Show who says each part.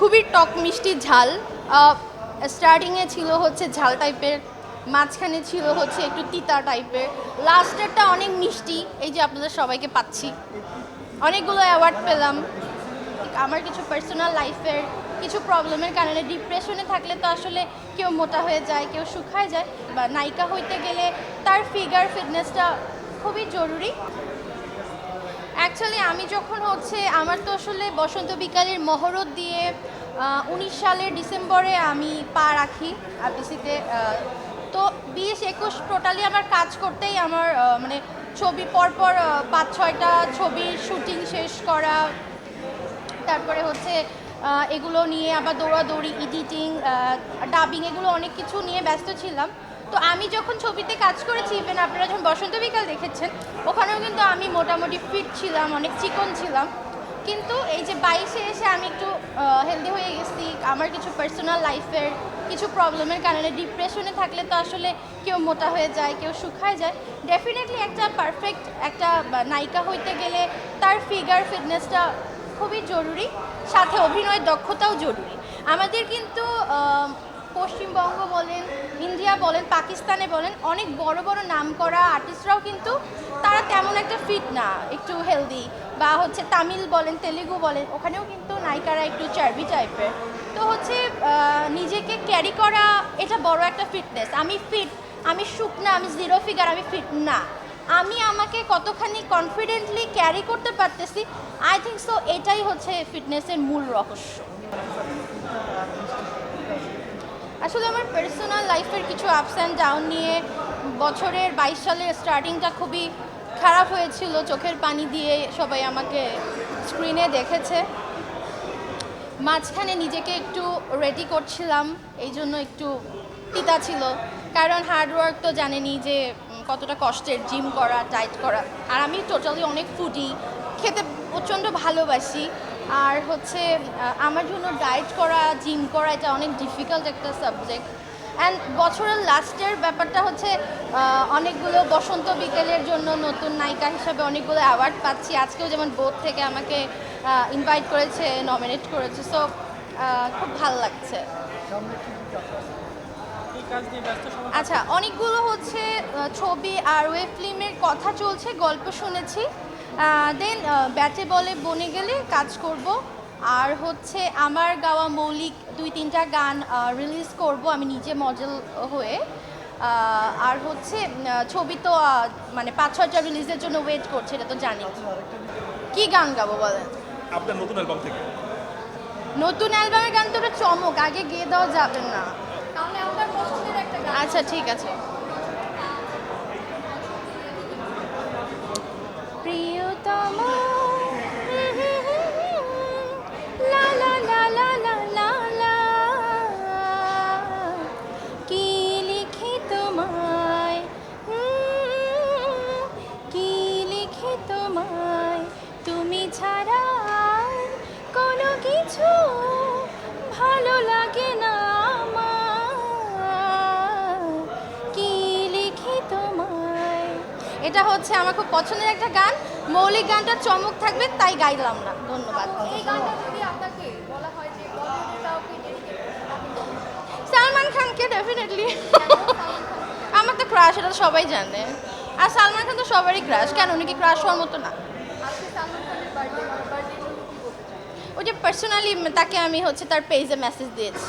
Speaker 1: খুবই টক মিষ্টি ঝাল। স্টার্টিংয়ে ছিল হচ্ছে ঝাল টাইপের মাঝখানে ছিল হচ্ছে একটু তিতা টাইপের লাস্টেরটা অনেক মিষ্টি, এই যে আপনাদের সবাইকে পাচ্ছি। অনেকগুলো অ্যাওয়ার্ড পেলাম। আমার কিছু পার্সোনাল লাইফের কিছু প্রবলেমের কারণে ডিপ্রেশনে থাকলে তো আসলে কেউ মোটা হয়ে যায়, কেউ শুকায় যায়। বা নায়িকা হইতে গেলে তার ফিগার ফিটনেসটা খুবই জরুরি। অ্যাকচুয়ালি আমি যখন হচ্ছে, আমার তো আসলে বসন্ত বিকালের মহরত দিয়ে উনিশ সালের ডিসেম্বরে আমি পা রাখি, আরটিসিতে তো বিশ একুশ টোটালি আমার কাজ করতেই আমার মানে ছবি পরপর পাঁচ ছয়টা ছবির শুটিং শেষ করা, তারপরে হচ্ছে এগুলো নিয়ে আবার দৌড়াদৌড়ি এডিটিং ডাবিং এগুলো অনেক কিছু নিয়ে ব্যস্ত ছিলাম। তো আমি যখন ছবিতে কাজ করেছি ইভেন আপনারা যখন বসন্ত বিকাল দেখেছেন, ওখানেও কিন্তু আমি মোটামুটি ফিট ছিলাম, অনেক চিকন ছিলাম। কিন্তু এই যে বাইশে এসে আমি একটু হেলদি হয়ে গেছি, আমার কিছু পার্সোনাল লাইফের কিছু প্রবলেমের কারণে ডিপ্রেশনে থাকলে তো আসলে কেউ মোটা হয়ে যায়, কেউ শুকায় যায়। ডেফিনেটলি একটা পারফেক্ট একটা নায়িকা হইতে গেলে তার ফিগার ফিটনেসটা খুবই জরুরি, সাথে অভিনয় দক্ষতাও জরুরি। আমাদের কিন্তু পশ্চিমবঙ্গ বলেন, ইন্ডিয়া বলেন, পাকিস্তানে বলেন, অনেক বড় বড় নাম করা আর্টিস্টরাও কিন্তু তারা তেমন একটা ফিট না, একটু হেলদি বা হচ্ছে তামিল বলেন, তেলেগু বলেন, ওখানেও কিন্তু নায়িকারা একটু চার্বি টাইপের তো হচ্ছে নিজেকে ক্যারি করা, এটা বড় একটা ফিটনেস আমি ফিট আমি শুকনা, আমি জিরো ফিগার আমি ফিট না। আমি আমাকে কতখানি কনফিডেন্টলি ক্যারি করতে পারতেছি আই থিঙ্ক সো এটাই হচ্ছে ফিটনেসের মূল রহস্য। আসলে আমার পার্সোনাল লাইফের কিছু আপস অ্যান্ড ডাউন নিয়ে বছরের বাইশ সালের স্টার্টিংটা খুবই খারাপ হয়েছিল। চোখের পানি দিয়ে সবাই আমাকে স্ক্রিনে দেখেছে। মাঝখানে নিজেকে একটু রেডি করছিলাম, এই জন্য একটু তিতা ছিল। কারণ হার্ডওয়ার্ক তো জানেনি যে কতটা কষ্টের জিম করা ডায়েট করা। আর আমি টোটালি অনেক ফুডি খেতে প্রচণ্ড ভালোবাসি। আর হচ্ছে আমার জন্য ডায়েট করা জিম করা, এটা অনেক ডিফিকাল্ট একটা সাবজেক্ট অ্যান্ড বছরের লাস্টের ব্যাপারটা হচ্ছে অনেকগুলো বসন্ত বিকেলের জন্য নতুন নায়িকা হিসাবে অনেকগুলো অ্যাওয়ার্ড পাচ্ছি। আজকেও যেমন বোধ থেকে আমাকে ইনভাইট করেছে নমিনেট করেছে। সো খুব ভালো লাগছে। আচ্ছা অনেকগুলো হচ্ছে ছবি আর ওয়েব ফিল্মের কথা চলছে, গল্প শুনেছি। দেন ব্যাটে বলে বনে গেলে কাজ করব। আর হচ্ছে আমার গাওয়া মৌলিক দুই তিনটা গান রিলিজ করব আমি নিজে মডেল হয়ে। আর হচ্ছে ছবি তো মানে পাঁচ ছয়টা রিলিজের জন্য ওয়েট করছে এটা তো জানি। কি গান গাবো বলেন?
Speaker 2: আপনার নতুন অ্যালবাম থেকে।
Speaker 1: নতুন অ্যালবামের গান তো ওটা চমক আগে গিয়ে দেওয়া যাবে না।
Speaker 3: তাহলে আমার পছন্দের একটা গান।
Speaker 1: আচ্ছা ঠিক আছে। ছাড়া কোনো কিছু ভালো লাগে না কি লিখি তোমায় এটা হচ্ছে আমার খুব পছন্দের একটা গান। মৌলিক গানটা চমক থাকবে তাই গাইলাম না ধন্যবাদ। সালমান খানকে ডেফিনেটলি আমার তো ক্রাশ এটা তো সবাই জানে। আর সালমান খান তো সবারই ক্রাশ কেন? উনি কি ক্রাশ হওয়ার মতো না? ওই যে পার্সোনালি তাকে আমি হচ্ছে তার পেজে মেসেজ দিয়েছি।